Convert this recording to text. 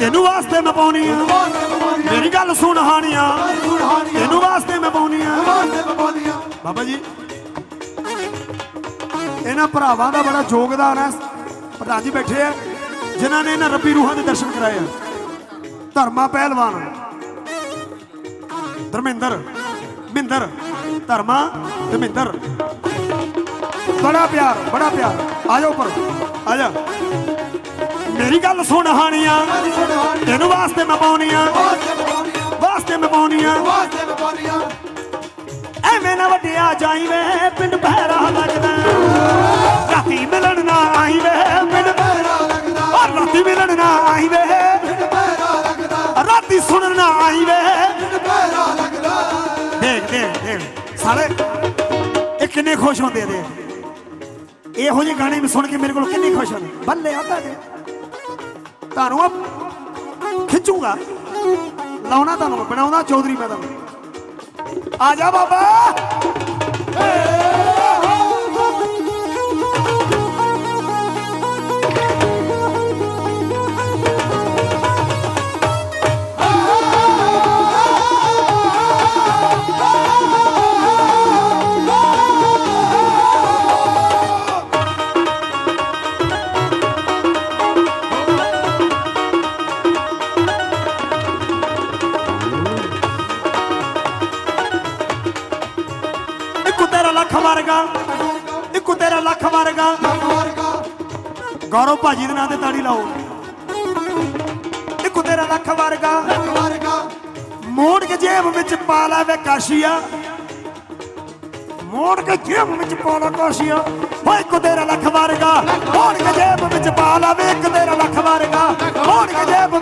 ਵਾਸਤੇ ਮੈਂ ਪਾਉਣੀ ਆ। ਮੇਰੀ ਗੱਲ ਸੁਣ ਹਾਣੀਆਂ। ਇਹਨੂੰ ਵਾਸਤੇ ਮੈਂ ਪਾਉਣੀ ਆ। ਬਾਬਾ ਜੀ ਇਹਨਾਂ ਭਰਾਵਾਂ ਦਾ ਬੜਾ ਯੋਗਦਾਨ ਹੈ। ਪ੍ਰਧਾਨ ਜੀ ਬੈਠੇ ਆ ਜਿਨ੍ਹਾਂ ਨੇ ਇਹਨਾਂ ਰੱਬੀ ਰੂਹਾਂ ਦੇ ਦਰਸ਼ਨ ਕਰਾਏ ਆ। ਧਰਮਾ ਪਹਿਲਵਾਨ। ਧਰਮਿੰਦਰ ਮਿੰਦਰ ਧਰਮਾ ਧਰਮਿੰਦਰ ਬੜਾ ਪਿਆਰ ਬੜਾ ਪਿਆਰ। ਆ ਜਾਓ ਉੱਪਰ। ਆ ਜਾ। ਮੇਰੀ ਗੱਲ ਸੁਣ ਹਾਣੀਆਂ। ਤੈਨੂੰ ਵਾਸਤੇ ਮੈਂ ਪਾਉਣੀਆਂ। ਵਾਸਤੇ ਮੈਂ ਪਾਉਣੀਆਂ। ਐਵੇਂ ਨਾ ਵੱਡਿਆ ਜਾਈ ਪਿੰਡ ਪਹਿਰਾ ਲੱਗਦਾ। ਰਾਤੀ ਮਿਲਣ ਨਾ ਆਈ ਪਿੰਡ ਪਹਿਰਾ ਲੱਗਦਾ। ਔਰ ਰਾਤੀ ਮਿਲਣ ਨਾ ਆਈ ਵੇ ਰਾਤੀ ਸੁਣਨ ਨਾ ਆਈ ਵੇ ਦੇਖ ਦੇਖ ਦੇਖ। ਸਾਰੇ ਇਹ ਕਿੰਨੇ ਖੁਸ਼ ਹੁੰਦੇ ਆ ਇਹੋ ਜਿਹੇ ਗਾਣੇ ਵੀ ਸੁਣ ਕੇ ਮੇਰੇ ਕੋਲ ਕਿੰਨੇ ਖੁਸ਼ ਹੁੰਦੇ ਬੱਲੇ ਆ ਤੁਹਾਡੇ ਤੁਹਾਨੂੰ ਖਿੱਚੂਗਾ। ਲਾਉਣਾ ਤੁਹਾਨੂੰ ਬਣਾਉਣਾ ਚੌਧਰੀ ਮੈਂ ਤੁਹਾਨੂੰ। ਆ ਜਾ ਬਾਬਾ। ਤੇਰਾ ਲੱਖ ਵਰਗਾ, ਇੱਕੋ ਤੇਰਾ ਲੱਖ ਵਰਗਾ। ਗੌਰਵ ਭਾਜੀ ਦੇ ਨਾਂ ਤੇ ਤਾੜੀ ਲਾਓ। ਇੱਕੋ ਤੇਰਾ ਲੱਖ ਵਰਗਾ। ਮੋੜ ਕੇ ਜੇਬ ਵਿੱਚ ਪਾ ਲੈ ਵੇ ਕਾਸ਼ੀਆ। ਮੋੜ ਕੇ ਜੇਬ ਵਿੱਚ ਪਾ ਲਾ ਕਾਸ਼ੀਆ। ਓਏ, ਇੱਕੋ ਤੇਰਾ ਲੱਖ ਵਰਗਾ। ਮੋੜ ਕੇ ਜੇਬ ਵਿੱਚ ਪਾ ਲੈ ਵੇ, ਇੱਕ ਤੇਰਾ ਲੱਖ ਵਰਗਾ। ਮੋੜ ਕੇ ਜੇਬ